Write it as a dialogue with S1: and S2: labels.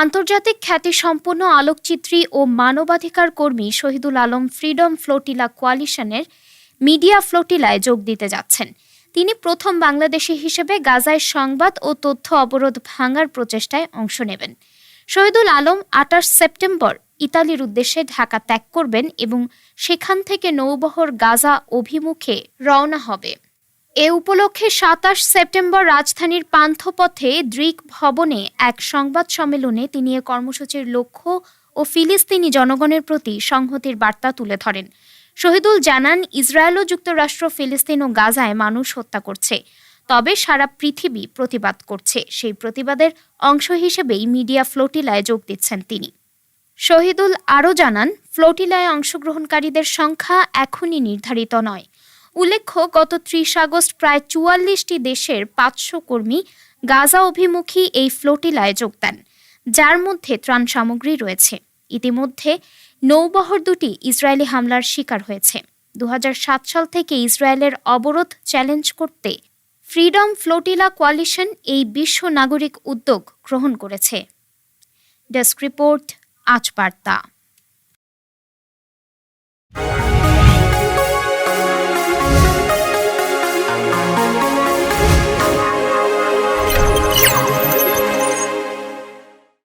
S1: আন্তর্জাতিক খ্যাতিসম্পন্ন আলোকচিত্রী ও মানবাধিকার কর্মী শহীদুল আলম ফ্রিডম ফ্লোটিলা কোয়ালিশনের মিডিয়া ফ্লোটিলায় যোগ দিতে যাচ্ছেন। তিনি প্রথম বাংলাদেশি হিসেবে গাজায় সংবাদ ও তথ্য অবরোধ ভাঙার প্রচেষ্টায় অংশ নেবেন। শহীদুল আলম আঠাশ সেপ্টেম্বর ইতালির উদ্দেশ্যে ঢাকা ত্যাগ করবেন এবং সেখান থেকে নৌবহর গাজা অভিমুখে রওনা হবে। এ উপলক্ষে সাতাশ সেপ্টেম্বর রাজধানীর পান্থপথে দ্রিক ভবনে এক সংবাদ সম্মেলনে তিনি এ কর্মসূচির লক্ষ্য ও ফিলিস্তিনি জনগণের প্রতি সংহতির বার্তা তুলে ধরেন। শহীদুল জানান, ইসরায়েল ও যুক্তরাষ্ট্র ফিলিস্তিন ও গাজায় মানুষ হত্যা করছে। তবে সারা পৃথিবী প্রতিবাদ করছে। সেই প্রতিবাদের অংশ হিসেবেই মিডিয়া ফ্লোটিলায় যোগ দিচ্ছেন তিনি। শহীদুল আরও জানান, ফ্লোটিলায় অংশগ্রহণকারীদের সংখ্যা এখনই নির্ধারিত নয়। উল্লেখ্য, গত ত্রিশ আগস্ট প্রায় চুয়াল্লিশটি দেশের পাঁচশো কর্মী গাজা অভিমুখী এই ফ্লোটিলায় যোগ দেন, যার মধ্যে ত্রাণ সামগ্রী রয়েছে। ইতিমধ্যে নৌবহর দুটি ইসরায়েলি হামলার শিকার হয়েছে। দু হাজার সাত সাল থেকে ইসরায়েলের অবরোধ চ্যালেঞ্জ করতে ফ্রিডম ফ্লোটিলা কোয়ালিশন এই বিশ্ব নাগরিক উদ্যোগ গ্রহণ করেছে। ডেস্ক রিপোর্ট, আজ বার্তা।